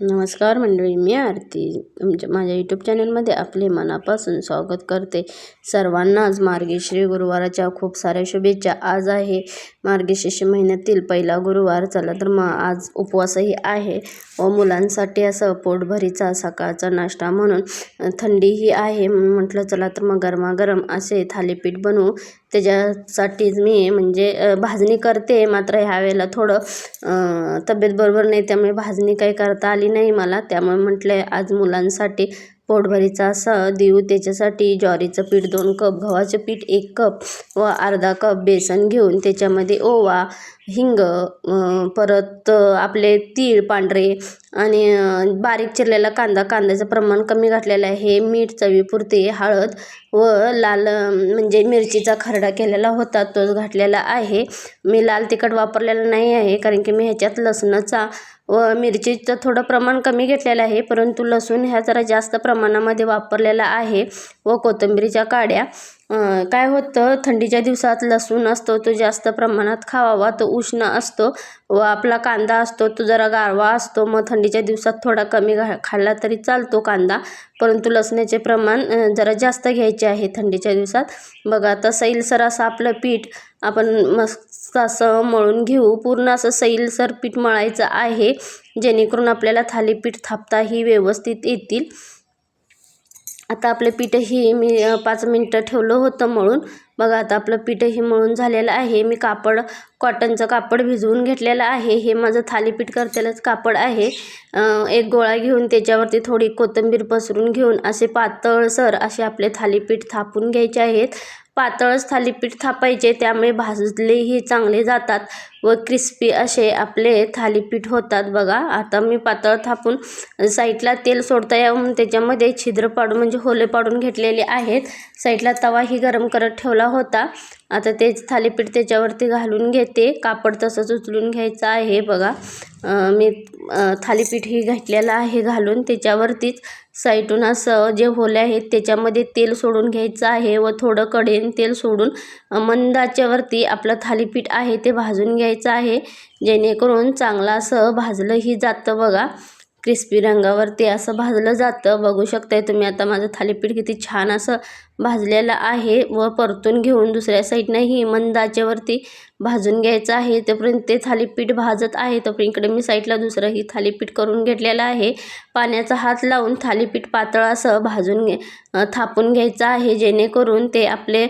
नमस्कार मंडळी मी आरती. तुमच्या माझ्या यूट्यूब चॅनलमध्ये आपले मनापासून स्वागत करते. सर्वांनाच मार्गेश्री गुरुवाराच्या खूप साऱ्या शुभेच्छा. आज आहे मार्गशीर्ष महिन्यातील पहिला गुरुवार. चला तर मग आज उपवासही आहे व मुलांसाठी असं पोटभरीचा सकाळचा नाश्ता म्हणून थंडीही आहे. म्हटलं चला तर मग गरमागरम असे थालीपीठ बनवू. त्याच्यासाठीच मी म्हणजे भाजणी करते. मात्र ह्यावेळेला थोडं तब्येत बरोबर नाही त्यामुळे भाजणी काही करता आली नाही मला. त्यामुळे म्हटलं आज मुलांसाठी पोटभरीचा असं देऊ. त्याच्यासाठी ज्वारीचं पीठ दोन कप गव्हाचं पीठ एक कप व अर्धा कप बेसन घेऊन त्याच्यामध्ये ओवा हिंग परत आपले तीळ पांढरे आणि बारीक चिरलेला कांदा. कांद्याचं प्रमाण कमी घातलेलं आहे. मीठ चवीपुरते हळद व लाल म्हणजे मिरचीचा खरडा केलेला होता. तोच घातलेला आहे. मी लाल तिखट वापरलेला नाही आहे कारण की मी ह्याच्यात लसणाचा व मिरचीचं थोडं प्रमाण कमी घेतलेलं आहे परंतु लसूण ह्या जरा जास्त प्रमाणामध्ये वापरलेला आहे व कोथिंबीरीच्या काड्या. काय होतं थंडीच्या दिवसात लसूण असतो तो जास्त प्रमाणात खावावा तो उष्ण असतो व आपला कांदा असतो तो जरा गारवा असतो मग थंडीच्या दिवसात थोडा कमी घा खाल्ला तरी चालतो कांदा परंतु लसण्याचे प्रमाण जरा जास्त घ्यायचे आहे थंडीच्या दिवसात. बघा आता सैलसर असं आपलं पीठ आपण मस्त असं मळून घेऊ. पूर्ण असं सैलसर पीठ मळायचं आहे जेणेकरून आपल्याला थालीपीठ थापताही व्यवस्थित येतील. आता आपलं पीठही मी पाच मिनटं ठेवलं होतं मळून. बघा आता आपलं पीठही मळून झालेलं आहे. मी कापड कॉटनचं कापड भिजवून घेतलेलं आहे. हे माझं थालीपीठ करतेलंच कापड आहे. एक गोळा घेऊन त्याच्यावरती थोडी कोथिंबीर पसरून घेऊन असे पातळसर असे आपले थालीपीठ थापून घ्यायचे आहेत. पातळच थालीपीठ थापायचे त्यामुळे भाजलेही चांगले जातात. व क्रिस्पी असे आपले थालीपीठ होतात बघा. आता मी पातळ थापून साईडला तेल सोडता यावं त्याच्यामध्ये छिद्र पाडून म्हणजे होले पाडून घेतलेले आहेत. साईडला तवाही गरम करत ठेवला होता. आता तेच थालीपीठ त्याच्यावरती घालून घेते. कापड तसंच उचलून घ्यायचं आहे बघा. मी थालीपीठही घातलेलं आहे घालून. त्याच्यावरतीच साईटून असं जे होले आहेत त्याच्यामध्ये तेल सोडून घ्यायचं आहे व थोडं कढेन तेल सोडून मंदाच्यावरती आपलं थालीपीठ आहे ते भाजून घ्यायचं आहे. जेणेकरून चांगलं असं भाजलंही जातं बघा. क्रिस्पी रंगावरती असं भाजलं जातं. बघू शकताय तुम्ही आता माझं थालीपीठ किती छान असं भाजलेलं आहे. व परतून घेऊन दुसऱ्या साईडनंही मंदाच्यावरती भाजून घ्यायचं आहे तोपर्यंत ते थालीपीठ भाजत आहे तोपर्यंत इकडे मी साईडला दुसरंही थालीपीठ करून घेतलेलं आहे. पाण्याचा हात लावून थालीपीठ पातळ असं भाजून घे थापून घ्यायचं आहे जेणेकरून ते आपले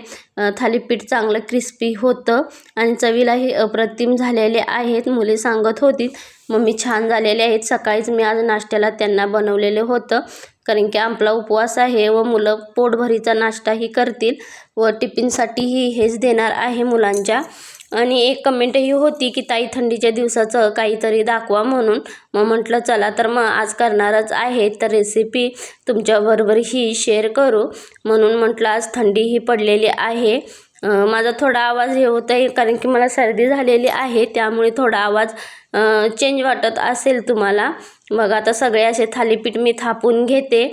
थालीपीठ चांगलं क्रिस्पी होतं आणि चवीलाही अप्रतिम झालेले आहेत. मुले सांगत होती मम्मी छान झालेले आहेत सकाळीच मी आज नाश्त्याला त्यांना बनवलेलं होतं. कारण की आपला उपवास आहे व मुलं पोटभरीचा नाश्ताही करतील व टिफिनसाठीही हेच देणार आहे मुलांच्या. आणि एक कमेंटही होती की ताई थंडीच्या दिवसाचं काहीतरी दाखवा म्हणून. मग म्हटलं चला तर मग आज करणारच आहे तर रेसिपी तुमच्याबरोबरही शेअर करू. म्हणून म्हटलं आज थंडीही पडलेली आहे. माझा थोडा आवाज हे होत आहे कारण की मला सर्दी झालेली आहे त्यामुळे थोडा आवाज चेंज वाटत असेल तुम्हाला. मग आता सगळे असे थालीपीठ मी थापून घेते.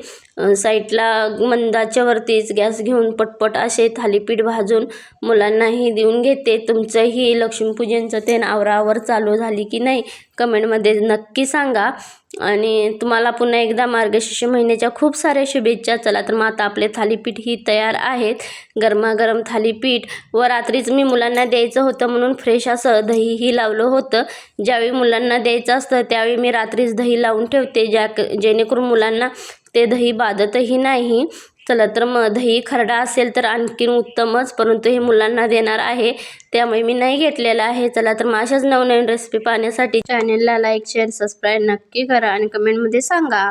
साईडला मंदाच्या वरतीच गॅस घेऊन पटपट असे थालीपीठ भाजून मुलांनाही देऊन घेते. तुमचंही लक्ष्मीपूजनचं ते आवरावर चालू झाली की नाही कमेंटमध्ये नक्की सांगा. आणि तुम्हाला पुन्हा एकदा मार्गशीर्ष महिन्याच्या खूप साऱ्या शुभेच्छा. चला तर मग आता आपले थालीपीठ ही तयार आहेत. गरमागरम थालीपीठ. व रात्रीच मी मुलांना द्यायचं होतं म्हणून फ्रेश असं दहीही लावलं होतं. ज्यावेळी ज्यावेळी मुलांना द्यायचं असतं त्यावेळी मी रात्रीच दही लावून ठेवते ज्या जेणेकरून मुलांना ते दही बाधतही नाही. चला तर मग दही खरडा असेल तर आणखीन उत्तमच परंतु हे मुलांना देणार आहे त्यामुळे मी नाही घेतलेलं आहे. चला तर मग अशाच नवनवीन रेसिपी पाहण्यासाठी चॅनेलला लाईक शेअर सबस्क्राईब नक्की करा आणि कमेंटमध्ये सांगा.